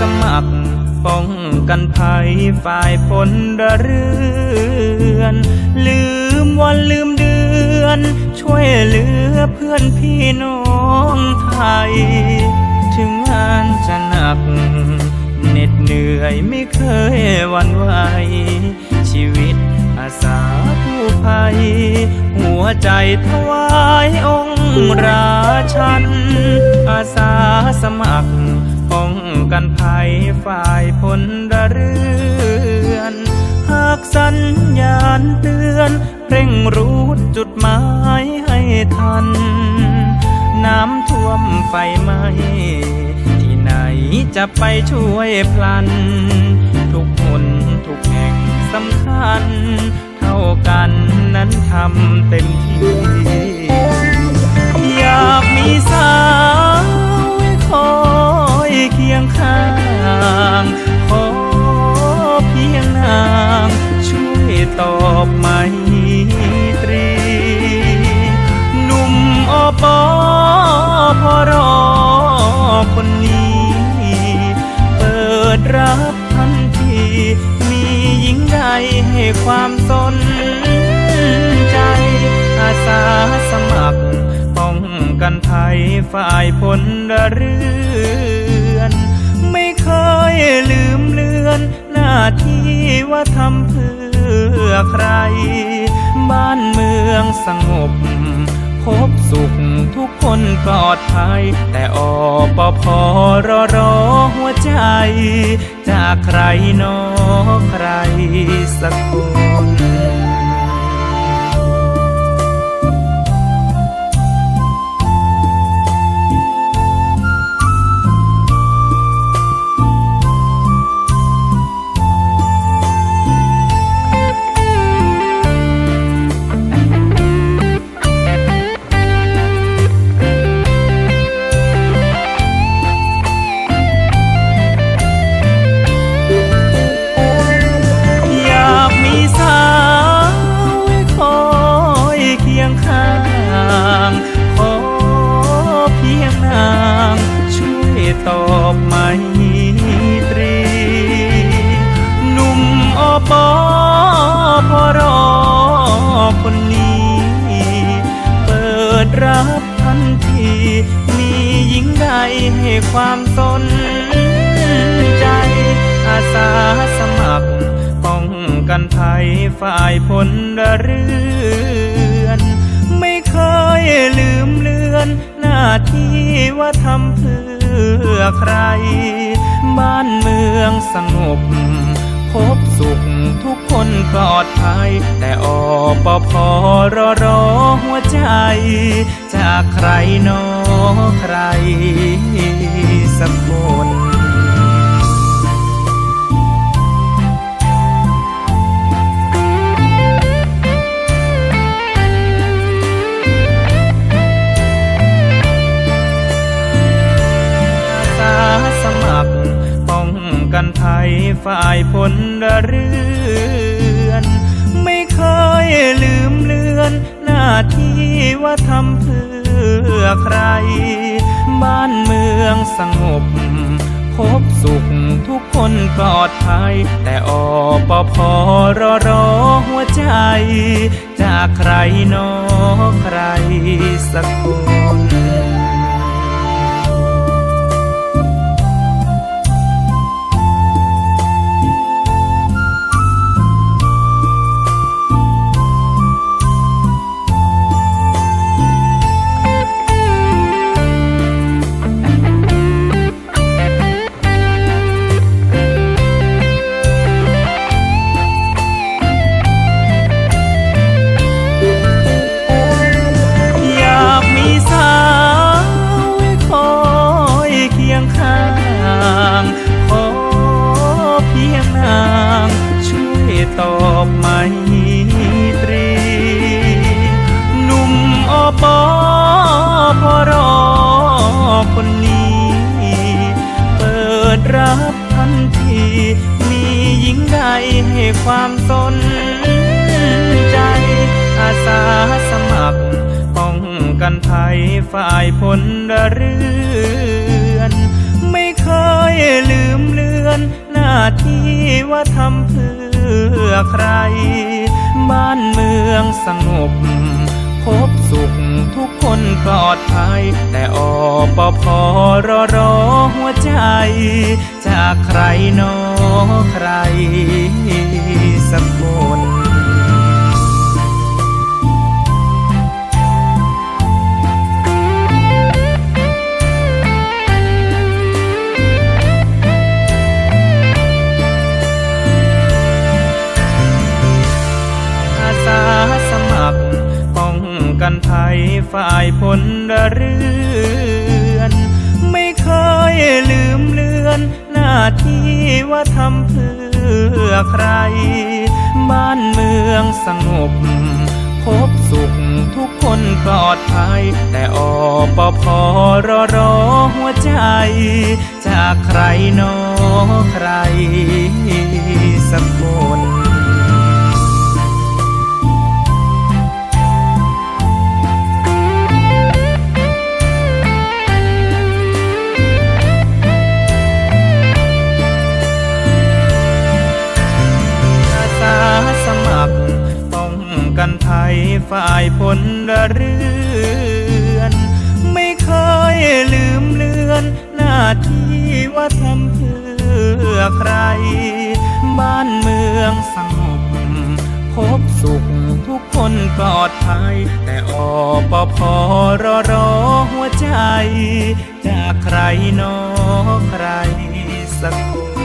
สมัครป้องกันภัยฝ่ายพลเรือน ลืมวันลืมเดือน ช่วยเหลือเพื่อนพี่น้องไทย ถึงงานจะหนักเหน็ดเหนื่อยไม่เคยวันไหวชีวิตอาสาผู้ภัย หัวใจถวายองค์ราชัน อาสาสมัคร กันภัยฝ่ายพลเรือนหากสัญญาณเตือน เร่งรู้จุดหมายให้ทัน น้ำท่วมไฟไหมที่ไหนจะไปช่วยพลัน ทุกคนทุกแห่งสำคัญ เท่ากันนั้นทำเต็มที่ ตอบไมตรี หนุ่มอปอพอรอคนนี้ เปิดรับทันที มีหญิงใดให้ความสนใจ อาสาสมัคร ป้องกันภัยฝ่ายพลเรือนไม่เคยลืมเลือน หน้าที่ว่าทำเพื่อ ใคร บ้านเมืองสงบ พบสุขทุกคนปลอดภัย แต่อปพอรอรอหัวใจ จากใครนอใครสักคน ตอบไมตรี หนุ่มอปอพอรอคนนี้ เปิดรับทันที มีหญิงใดให้ความสนใจ อาสาสมัคร ป้องกันภัยฝ่ายพลเรือนไม่เคยลืมเลือน หน้าที่ว่าทำเพื่อ อใคร บ้านเมืองสงบ พบสุขทุกคนปลอดภัย แต่อปพอรอรอหัวใจ จากใครนอใครสักคน ฝ่ายพลเรือน ไม่เคยลืมเลือน หน้าที่ว่าทำเพื่อใคร บ้านเมืองสงบ พบสุขทุกคนปลอดภัย แต่อปพอรอรอหัวใจ จากใครนอใครสักคน ตอบไมตรี หนุ่มอปอพอรอคนนี้ เปิดรับทันที มีหญิงใดให้ความสนใจ อาสาสมัคร ป้องกันภัยฝ่ายพลเรือนไม่เคยลืมเลือน หน้าที่ว่าทำเพื่อ อใคร บ้านเมืองสงบ พบสุขทุกคนปลอดภัย แต่อปพรอรอหัวใจ จากใครนอใคร ฝ่ายพลเรือน ไม่เคยลืมเลือน หน้าที่ว่าทำเพื่อใคร บ้านเมืองสงบ พบสุขทุกคนปลอดภัย แต่อปพรอรอหัวใจ จากใครนอใครสักคน ว่าทำเพื่อใคร บ้านเมืองสงบพบสุขทุกคนปลอดภัย แต่อปพรอรอหัวใจ จากใครนอใครสักคน